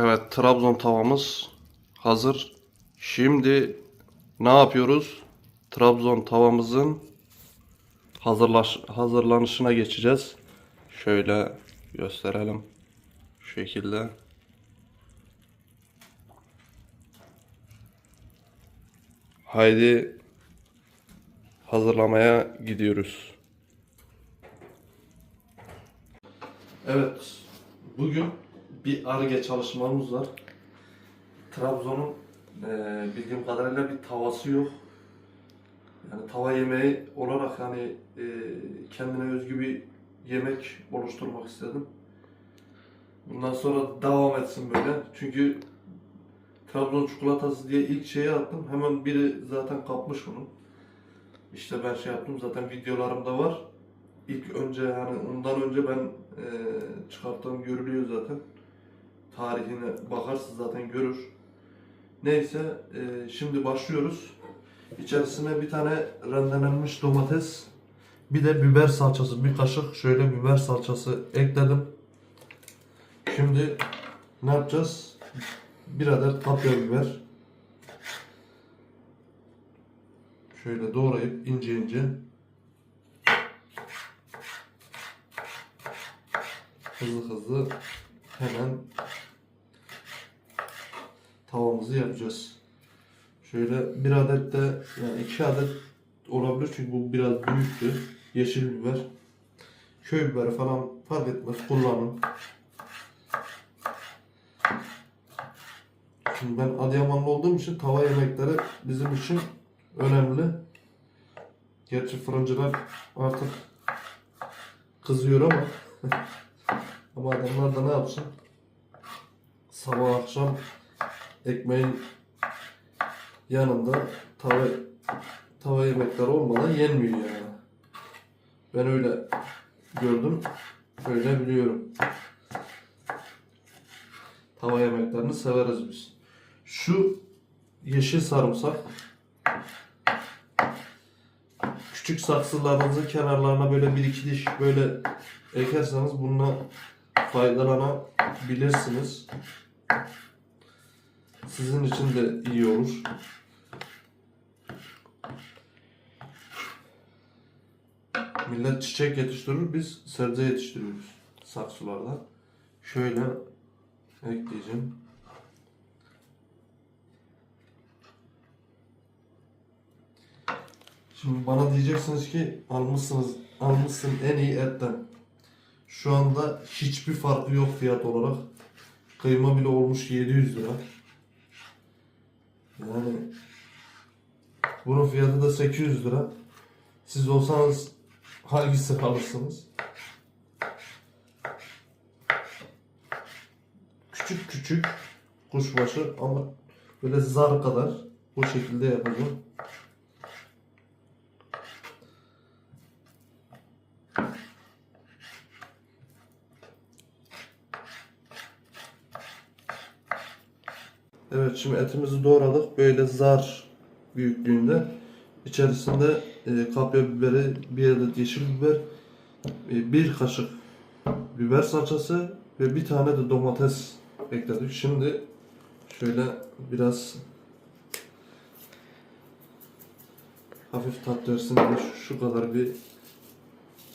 Evet, Trabzon tavamız hazır. Şimdi ne yapıyoruz? Trabzon tavamızın hazırlaş hazırlanışına geçeceğiz. Şöyle gösterelim. Şu şekilde. Haydi hazırlamaya gidiyoruz. Evet, bugün bir ARGE çalışmamız var. Trabzon'un eee, bildiğim kadarıyla bir tavası yok. Yani tava yemeği olarak hani eee, kendine özgü bir yemek oluşturmak istedim. Bundan sonra devam etsin böyle. Çünkü Trabzon çikolatası diye ilk şeyi attım. Hemen biri zaten kapmış bunu. İşte ben şey yaptım zaten videolarımda var. İlk önce yani ondan önce ben e, çıkarttığım görülüyor zaten. Tarihine bakarsın zaten görür. Neyse e, şimdi başlıyoruz. İçerisine bir tane rendelenmiş domates, bir de biber salçası, bir kaşık şöyle biber salçası ekledim. Şimdi ne yapacağız? Bir adet kapya biber. Şöyle doğrayıp ince ince hızlı hızlı hemen tavamızı yapacağız. Şöyle bir adet de yani iki adet olabilir çünkü bu biraz büyüktü. Yeşil biber. Köy biberi falan fark etmez kullanın. Şimdi ben Adıyamanlı olduğum için tava yemekleri bizim için önemli. Gerçi fırıncılar artık kızıyor ama ama adamlar da ne yapsın? Sabah akşam ekmeğin yanında tava tava yemekleri olmadan yenmiyor yani. Ben öyle gördüm, öyle biliyorum. Tava yemeklerini severiz biz. Şu yeşil sarımsak küçük saksılarınızın kenarlarına böyle bir iki diş böyle ekerseniz bununla faydalanabilirsiniz. Sizin için de iyi olur. Millet çiçek yetiştirir, biz sebze yetiştiriyoruz saksılarda. Şöyle ekleyeceğim. Şimdi bana diyeceksiniz ki almışsınız, almışsın en iyi etten. Şu anda hiçbir farkı yok fiyat olarak. Kıyma bile olmuş 700 lira. Yani bunun fiyatı da 800 lira. Siz olsanız hangisini alırsınız? Küçük küçük kuşbaşı ama böyle zar kadar bu şekilde yapacağım. Evet şimdi etimizi doğradık. Böyle zar büyüklüğünde. İçerisinde e, kapya biberi, bir adet yeşil biber, e, bir kaşık biber salçası ve bir tane de domates ekledik. Şimdi şöyle biraz hafif tat versin diye şu, şu kadar bir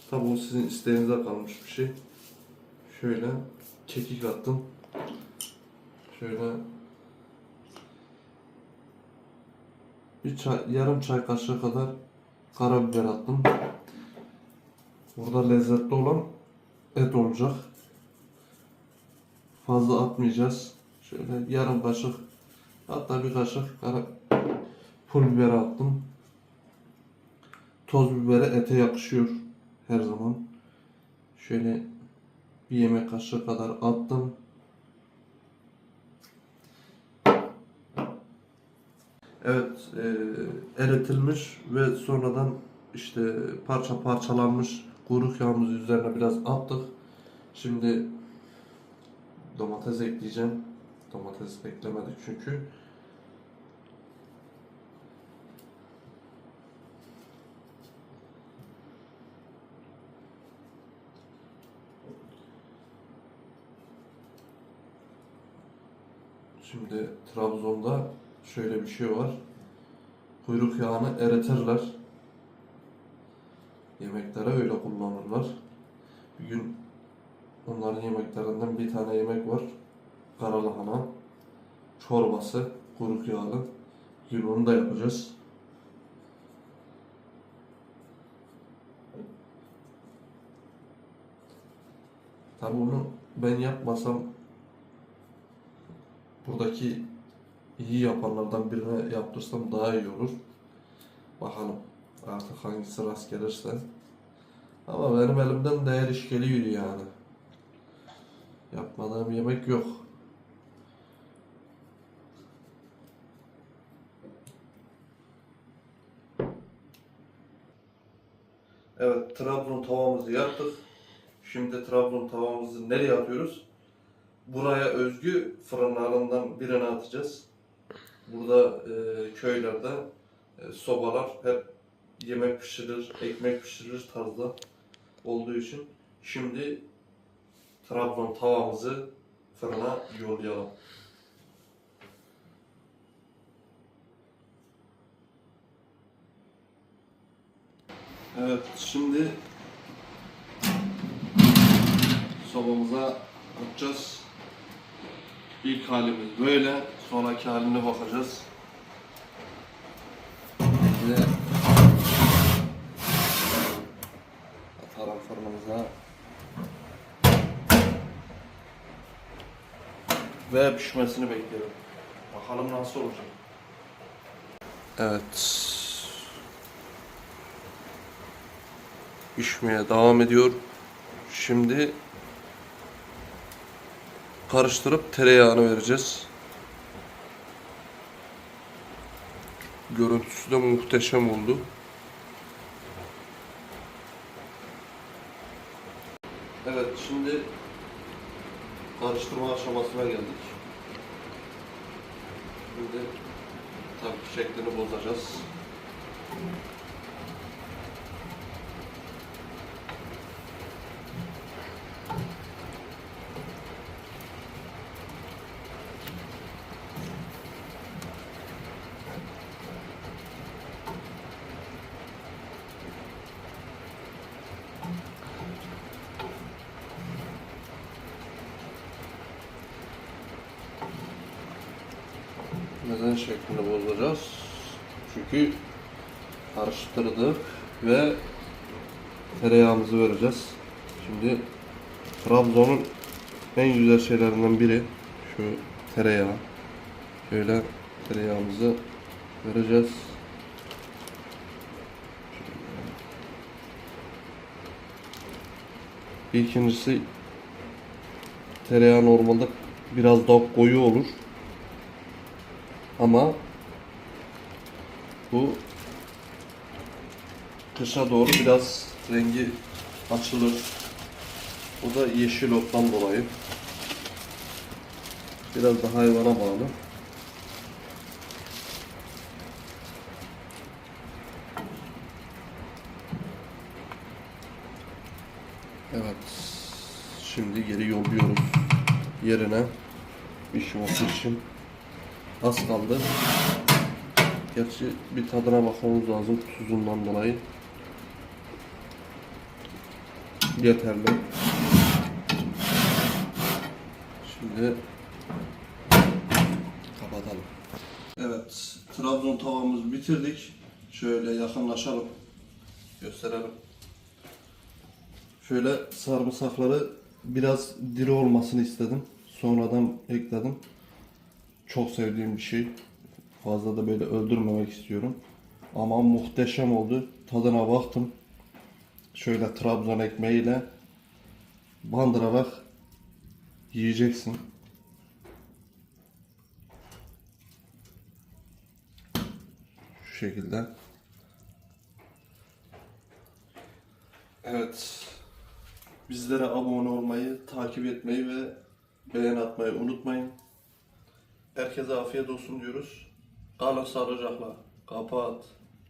tabi o sizin isteğinize kalmış bir şey. Şöyle kekik attım. Şöyle bir çay, yarım çay kaşığı kadar karabiber attım. Burada lezzetli olan et olacak. Fazla atmayacağız. Şöyle yarım kaşık hatta bir kaşık kara pul biber attım. Toz biberi ete yakışıyor her zaman. Şöyle bir yemek kaşığı kadar attım. Evet, e, eritilmiş ve sonradan işte parça parçalanmış kuyruk yağımızı üzerine biraz attık. Şimdi domates ekleyeceğim. Domates eklemedik çünkü. Şimdi Trabzon'da şöyle bir şey var. Kuyruk yağını eritirler. Yemeklere öyle kullanırlar. Bir gün onların yemeklerinden bir tane yemek var. Karalahana çorbası, kuyruk yağlı. Bugün onu da yapacağız. Tabii onu ben yapmasam buradaki iyi yapanlardan birine yaptırsam daha iyi olur. Bakalım artık hangisi rast gelirse. Ama benim elimden de her iş geliyor yani. Yapmadığım yemek yok. Evet, Trabzon tavamızı yaptık. Şimdi Trabzon tavamızı nereye atıyoruz? Buraya özgü fırınlarından birine atacağız. Burada e, köylerde e, sobalar hep yemek pişirir, ekmek pişirir tarzda olduğu için şimdi Trabzon tavamızı fırına yollayalım. Evet, şimdi sobamıza atacağız. İlk halimiz böyle, sonraki haline bakacağız. Ve atalım fırınımıza. Ve pişmesini bekliyorum. Bakalım nasıl olacak. Evet. Pişmeye devam ediyor. Şimdi karıştırıp tereyağını vereceğiz. Görüntüsü de muhteşem oldu. Evet şimdi karıştırma aşamasına geldik. Şimdi tabii şeklini bozacağız. Neden şeklini bozacağız? Çünkü karıştırdık ve tereyağımızı vereceğiz. Şimdi Trabzon'un en güzel şeylerinden biri şu tereyağı. Şöyle tereyağımızı vereceğiz. İkincisi tereyağı normalde biraz daha koyu olur. Ama bu kışa doğru biraz rengi açılır. O da yeşil ottan dolayı. Biraz da hayvana bağlı. Evet. Şimdi geri yolluyoruz yerine pişmesi için. Az kaldı. Gerçi bir tadına bakmamız lazım tuzundan dolayı. Yeterli. Şimdi kapatalım. Evet, Trabzon tavamızı bitirdik. Şöyle yakınlaşalım. Gösterelim. Şöyle sarımsakları biraz diri olmasını istedim. Sonradan ekledim. Çok sevdiğim bir şey. Fazla da böyle öldürmemek istiyorum. Ama muhteşem oldu. Tadına baktım. Şöyle Trabzon ekmeğiyle bandırarak yiyeceksin. Şu şekilde. Evet. Bizlere abone olmayı, takip etmeyi ve beğen atmayı unutmayın. Herkese afiyet olsun diyoruz. Kalın sağlıcakla. Kapat.